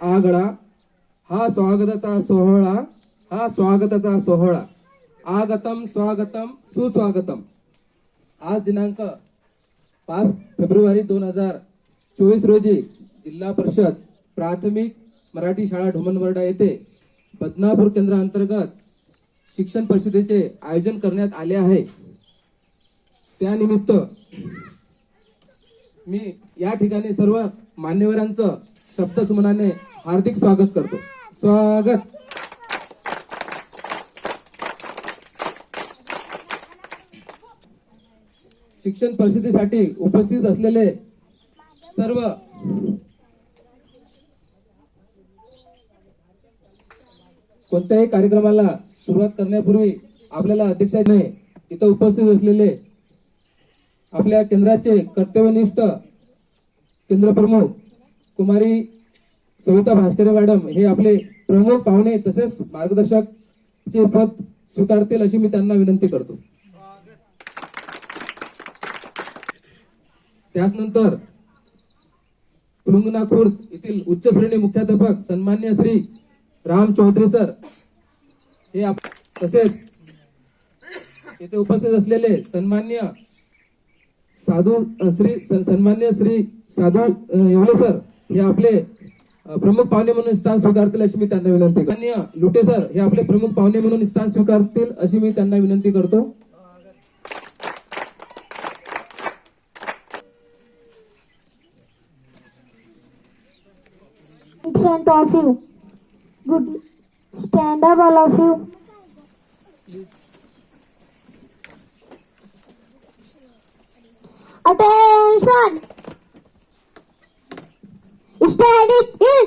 आगळा हा स्वागताचा सोहळा हा स्वागताचा सोहळा. आगतम स्वागतम सुस्वागतम. आज दिनांक पाच फेब्रुवारी दोन हजार चोवीस रोजी जिल्हा परिषद प्राथमिक मराठी शाळा ढुमनवर्डा येथे बदनापूर केंद्रांतर्गत शिक्षण परिषदेचे आयोजन करण्यात आले आहे. त्यानिमित्त मी या ठिकाणी सर्व मान्यवरांचं शब्दसुमनाने हार्दिक स्वागत करतो. स्वागत. शिक्षण परिषदेसाठी उपस्थित असलेले सर्व कोणत्याही कार्यक्रमाला सुरुवात करण्यापूर्वी आपल्याला अध्यक्षाने इथं उपस्थित असलेले आपल्या केंद्राचे कर्तव्यनिष्ठ केंद्र प्रमुख कुमारी सविता भास्करे मॅडम हे आपले प्रमुख पाहुणे तसेच मार्गदर्शक चे पद स्वीकारतील अशी मी त्यांना विनंती करतो. त्याचनंतर पुलंगना खुर्द येथील उच्च श्रेणी मुख्याध्यापक सन्मान्य श्री राम चौधरी सर हे आप- तसेच येथे उपस्थित असलेले सन्मान्य साधू श्री सन्मान्य श्री साधू येवले सर हे आपले प्रमुख पाहुणे म्हणून स्थान स्वीकारतील अशी मी त्यांना विनंती करतो लुटे सर हे आपले प्रमुख पाहुणे म्हणून स्थान स्वीकारतील अशी मी त्यांना विनंती करतो in front of you. Good. Stand up, all of you. Attention! panic in.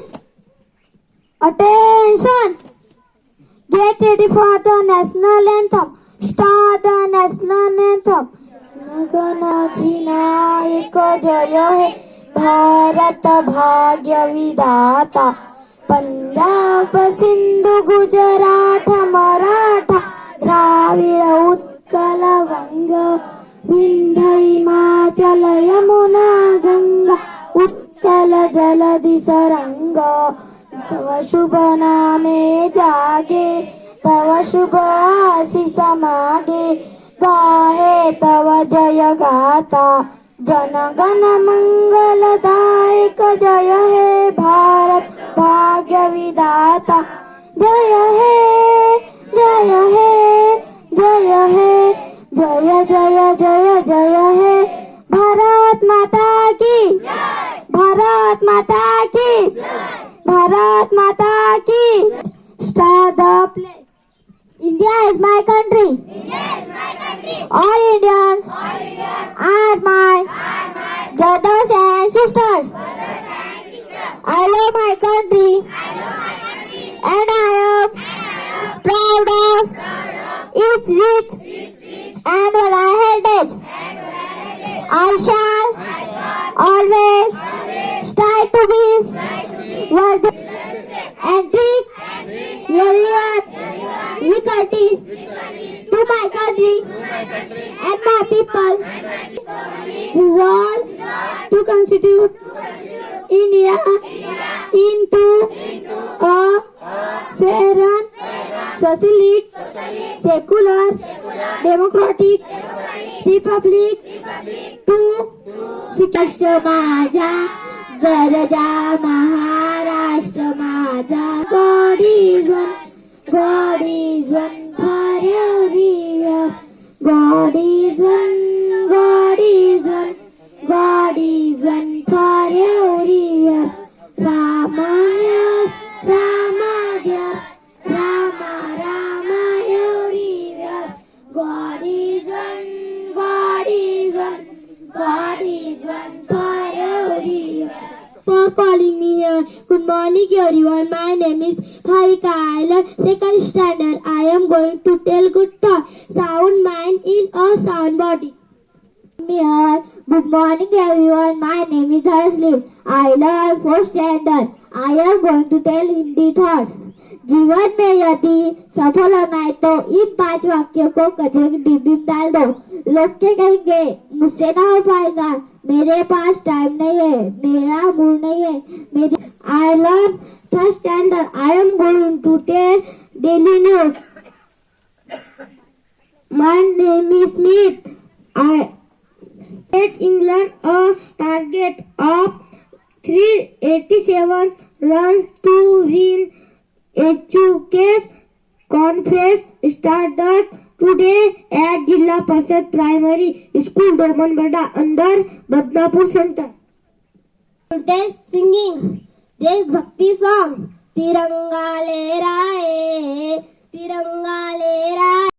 Attention! Get ready for the national anthem. Start the national anthem. ನಗನಾಧಿನಾಯಕ ಜಯ ಹೇ ಭಾರತ ಭಾಗ್ಯ ವಿಧಾತ ಪಂಜಾಬ उत्कल जलधि तव शुभ नामे जागे तव शुभ समागे मागे गाहे तव जय गाता जनगण मङ्गलदायक जय हे भारत भाग्य विदाता जय हे जय हे जय हे जय जय जय Mata ki Bharat Mata ki Start the play India is my country. Yes, my country All Indians All Indians are my my brothers and sisters. Brothers and sisters I love my country I love my country and I am proud of its rich and varied I and it. I shall always strive to be worthy and treat everyone with courtesy to my country and my people. Resolve to constitute India into a sovereign, socialist, secular, democratic republic to शिक्षण माझा गरजा महाराष्ट्र माझा calling me here. Good morning everyone. My name is Bhavika. I second standard. I am going to tell good thought. Sound mind in a sound body. Here. Good morning everyone. My name is Harshli. I learn fourth standard. I am going to tell Hindi thoughts. जीवन में यदि सफल होना है तो in पाँच वाक्यों को कचरे की डिब्बी में डाल दो लोग क्या कहेंगे मुझसे ना हो पाएगा मेरे पास टाइम नहीं है मेरा मूड नहीं है मेरी I learn first standard I am going to tell daily news my name is Smith I at England a target of 387 run to we एचुकेस conference started today at Zilla Parishad primary school Doman Bada अंदर Badnapur centre. Singing, देशभक्ति song तिरंगा ले रहा है, तिरंगा ले रहा